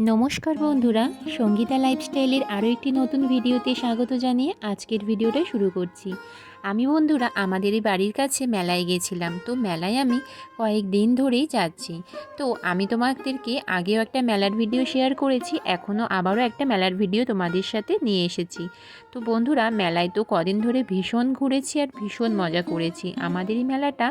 নমস্কার বন্ধুরা সঙ্গীতা লাইফস্টাইলের আরও একটি নতুন ভিডিওতে স্বাগত জানিয়ে আজকের ভিডিওটা শুরু করছি। আমি বন্ধুরা আমাদের এই বাড়ির কাছে মেলায় গেছিলাম। তো মেলায় আমি কয়েক দিন ধরেই যাচ্ছি। তো আমি তোমাদেরকে আগেও একটা মেলার ভিডিও শেয়ার করেছি, এখনও আবারও একটা মেলার ভিডিও তোমাদের সাথে নিয়ে এসেছি। তো বন্ধুরা, মেলায় তো কদিন ধরে ভীষণ ঘুরেছি আর ভীষণ মজা করেছি। আমাদের এই মেলাটা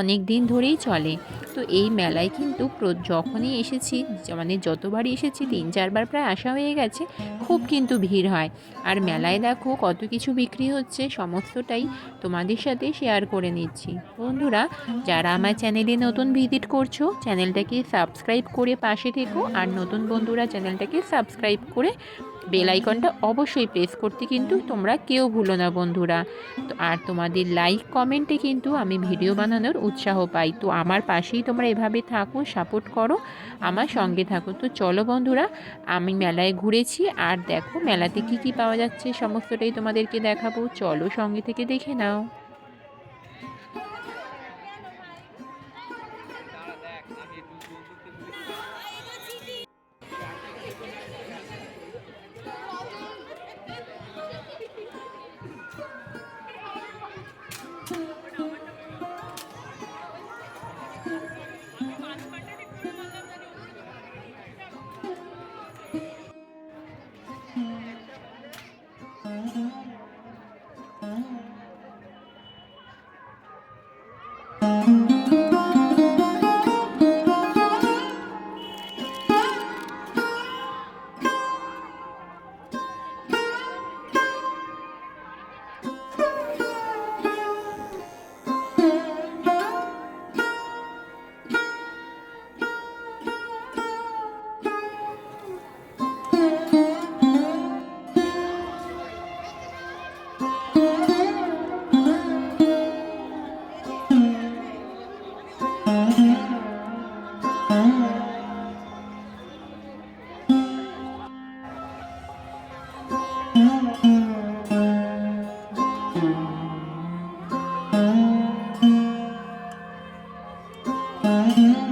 অনেক দিন ধরেই চলে। তো এই মেলায় কিন্তু যখনই এসেছি মানে যতবারই এসেছি, তিন চারবার প্রায় আসা হয়ে গেছে, খুব কিন্তু ভিড় হয়। আর মেলায় দেখো কত কিছু বিক্রি হচ্ছে, সমস্তটাই তোমাদের সাথে শেয়ার করে নিচ্ছি। বন্ধুরা, যারা আমার চ্যানেলে নতুন ভিজিট করছ চ্যানেলটাকে সাবস্ক্রাইব করে পাশে থেকো আর নতুন বন্ধুরা চ্যানেলটাকে সাবস্ক্রাইব করে বেল আইকনটা অবশ্যই প্রেস করতে কিন্তু তোমরা কেউ ভুলো না বন্ধুরা। তো আর তোমাদের লাইক কমেন্টে কিন্তু আমি ভিডিও বানানোর উৎসাহ পাই। তো আমার পাশেই তোমরা এভাবে থাকো সাপোর্ট করো, আমার সঙ্গে থাকো। তো চলো বন্ধুরা, আমি মেলায় ঘুরেছি আর দেখো মেলাতে কি কি পাওয়া যাচ্ছে, সমস্তটাই তোমাদেরকে দেখাবো। চলো সঙ্গে থেকে দেখে। can know. তো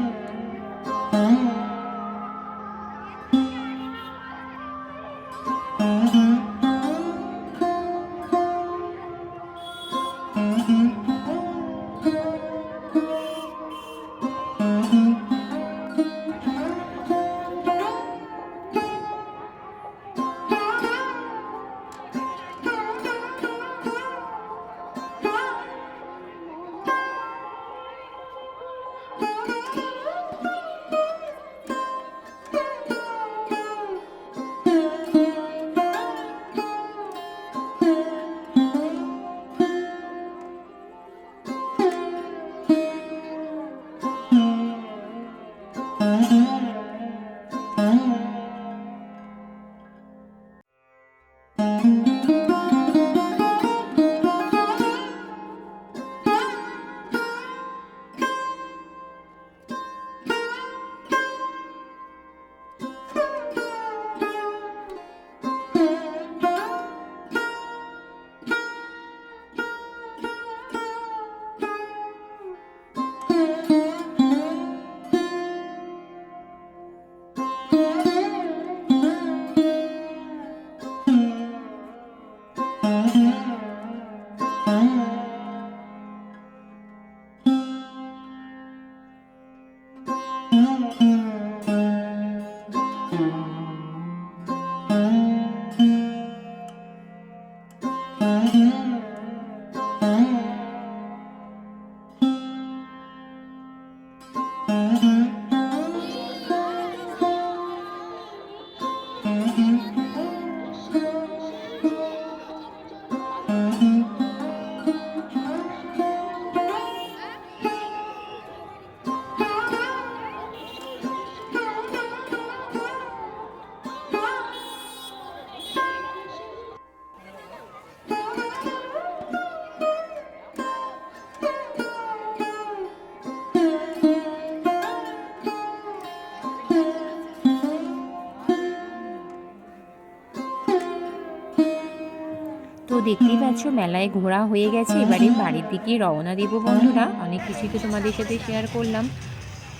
দেখতেই পাচ্ছ, মেলায় ঘোরা হয়ে গেছে। এবারে বাড়ির দিকে রওনা দেব বন্ধুরা। অনেক কিছুই তো তোমাদের সাথে শেয়ার করলাম।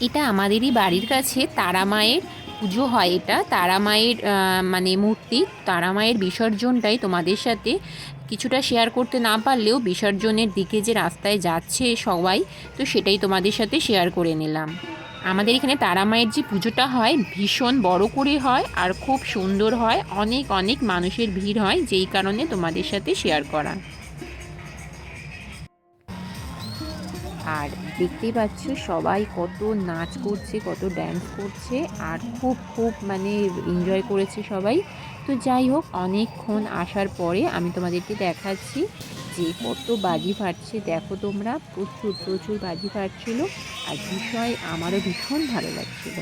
এটা আমাদেরই বাড়ির কাছে, তারা মায়ের পুজো হয় এটা। তারা মায়ের মানে মূর্তি, তারা মায়ের বিসর্জনটাই তোমাদের সাথে কিছুটা শেয়ার করতে না পারলেও বিসর্জনের দিকে যে রাস্তায় যাচ্ছে সবাই, তো সেটাই তোমাদের সাথে শেয়ার করে নিলাম। আমাদের এখানে তারা মায়ের যে পুজোটা হয়, ভীষণ বড় করে হয় আর খুব সুন্দর হয়। অনেক অনেক মানুষের ভিড় হয় যেই কারণে তোমাদের সাথে শেয়ার করা। আর দেখতেই পাচ্ছ সবাই কত নাচ করছে, কত ড্যান্স করছে আর খুব খুব মানে এনজয় করেছে সবাই। তো যাই হোক, অনেকক্ষণ আসার পরে আমি তোমাদেরকে দেখাচ্ছি যে কত বাজি ফাটছে, দেখো তোমরা, প্রচুর প্রচুর বাজি ফাটছিল আর বিষয় আমারও ভীষণ ভালো লাগছিল।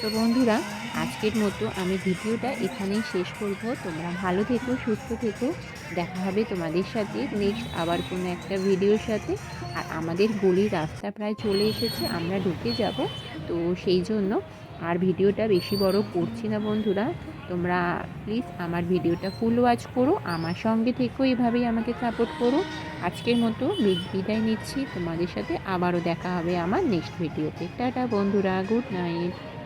তো বন্ধুরা, আজকের মতো আমি ভিডিওটা এখানেই শেষ করব। তোমরা ভালো থেকো, সুস্থ থেকো। দেখা হবে তোমাদের সাথে নেক্সট আবার কোনো একটা ভিডিওর সাথে। আর আমাদের গলির রাস্তা প্রায় চলে এসেছে, আমরা ঢুকে যাব। তো সেই জন্য আর ভিডিওটা বেশি বড় করছি না বন্ধুরা। তোমরা প্লিজ আমার ভিডিওটা ফুল ওয়াচ করো, আমার সঙ্গে থেকেও এভাবেই আমাকে সাপোর্ট করো। আজকের মতো বিদ- বিদায় নিচ্ছি। তোমাদের সাথে আবারও দেখা হবে আমার নেক্সট ভিডিওতে টাটা বন্ধুরা গুড নাইট